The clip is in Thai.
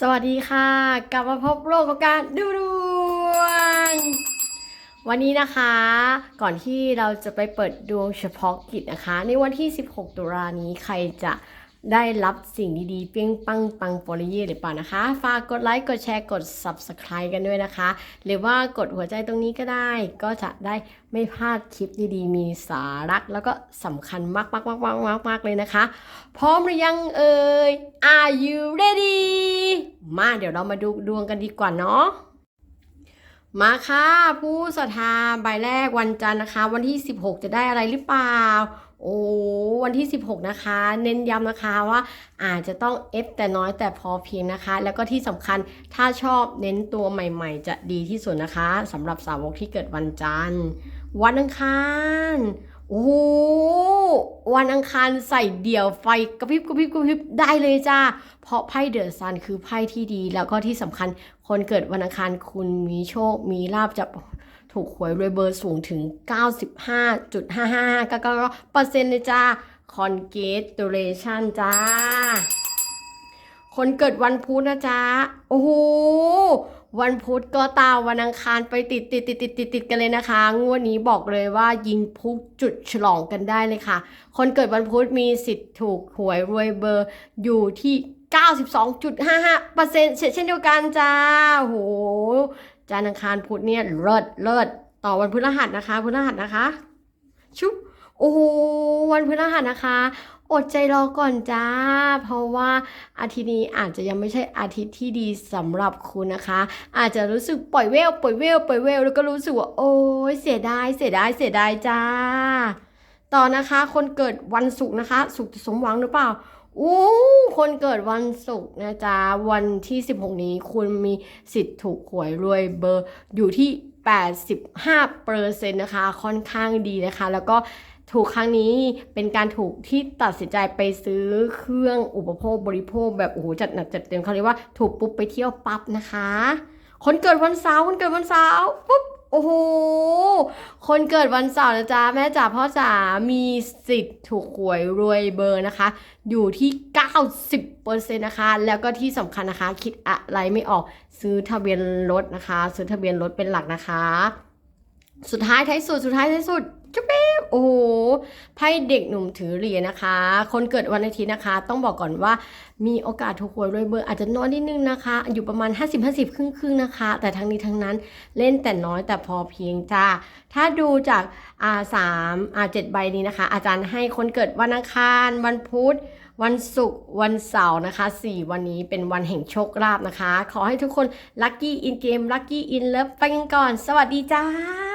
สวัสดีค่ะ กลับมาพบโลกของการดูดวง วันนี้นะคะ ก่อนที่เราจะไปเปิดดวงเฉพาะกิจนะคะ ในวันที่ 16 ตุลานี้ใครจะ ได้รับสิ่งดีๆ เปี้ยงปังปังปรเย่หรือเปล่านะคะ ฝากกดไลค์ กดแชร์ กด Subscribe กันด้วยนะคะ หรือว่ากดหัวใจตรงนี้ก็ได้ ก็จะได้ไม่พลาดคลิปดีๆ มีสาระแล้วก็สำคัญมากๆๆๆๆๆเลยนะคะ พร้อมหรือยังเอ่ย Are you ready มาเดี๋ยวเรามาดูดวงกันดีกว่าเนาะมาค่ะ ผู้ศรัทธาใบแรกวันจันทร์นะคะ วันที่ 16 จะได้อะไรหรือเปล่า โอ้วันที่ 16 นะคะ เน้นย้ำนะคะว่าอาจจะต้อง F แต่น้อยแต่พอเพียงนะคะ แล้วก็ที่สำคัญถ้าชอบเน้นตัวใหม่ๆ จะดีที่สุดนะคะสำหรับสาวกที่เกิดวันจันทร์ วันอังคารโอ้วันอังคารใส่เดี่ยวไฟกระพริบกระพริบกระพริบได้เลยจ้า เพราะไพ่เดอะซันคือไพ่ที่ดี แล้วก็ที่สำคัญคนเกิดวันอังคารคุณมีโชค มีลาบจะ ถูกหวยรวยเบอร์สูงถึง 95.555ก็เปอร์เซ็นต์เลยจ้าคอนเกตตูเรชันจ้า คนเกิดวันพุธนะจ๊ะ โอ้โห วันพุธก็ตาวันอังคารไปติดติดติดติดติดติดกันเลยนะคะ งวดนี้บอกเลยว่ายิงพุกจุดฉลองกันได้เลยค่ะ คนเกิดวันพุธมีสิทธิ์ถูกหวยรวยเบอร์อยู่ที่92.55%เช่นเดียวกันจ้าโอ้โห จานทร์อังคารพุธเนี่ยเลิศเลิศต่อวันพฤหัสนะคะพฤหัสนะคะชุบโอ้โหวันพฤหัสนะคะ อดใจรอก่อนจ้า เพราะว่าอาทิตย์นี้อาจจะยังไม่ใช่อาทิตย์ที่ดีสำหรับคุณนะคะ อาจจะรู้สึกปล่อยเวลปล่อยเวลปล่อยเวลแล้วก็รู้สึกว่าโอ้ยเสียดายเสียดายเสียดายจ้า ต่อนะคะคนเกิดวันศุกร์นะคะศุกร์จะสมหวังหรือเปล่า อู้คนเกิดวันศุกร์นะจ๊ะ วันที่ 16 นี้คุณมีสิทธิ์ถูกหวยรวยเบอร์อยู่ที่ 85%นะคะ ค่อนข้างดีนะคะ แล้วก็ถูกครั้งนี้เป็นการถูกที่ตัดสินใจไปซื้อเครื่องอุปโภคบริโภคแบบโอ้โหจัดหนักจัดเต็มเขาเรียกว่าถูกปุ๊บไปเที่ยวปั๊บนะคะ คนเกิดวันเสาร์คนเกิดวันเสาร์ปุ๊บ คนเกิดวันเสาร์นะจ๊ะแม่จ๋าพ่อจ๋ามีสิทธิ์ถูกหวยรวยเบอร์นะคะ อยู่ที่ 90%นะคะ แล้วก็ที่สำคัญนะคะ คิดอะไรไม่ออกซื้อทะเบียนรถนะคะ ซื้อทะเบียนรถเป็นหลักนะคะ สุดท้ายท้ายสุดสุดท้ายท้ายสุด จุ๊บปิ๊บโอ้โหไพ่เด็กหนุ่มถือเหรียญนะคะ คนเกิดวันอาทิตย์นะคะ ต้องบอกก่อนว่ามีโอกาสถูกหวยรวยเบอร์อาจจะน้อยนิดนึงนะคะ อยู่ประมาณ 50-50 ครึ่งๆนะคะ แต่ทั้งนี้ทั้งนั้นเล่นแต่น้อยแต่พอเพียงจ้า ถ้าดูจากอาสามอาเจ็ดใบนี้นะคะ อาจารย์ให้คนเกิดวันอังคาร วันพุธวันศุกร์วันเสาร์นะคะสี่วันนี้เป็นวันแห่งโชคลาภนะคะ ขอให้ทุกคนลัคกี้อินเกมลัคกี้อินเลิฟไปกันก่อน สวัสดีจ้า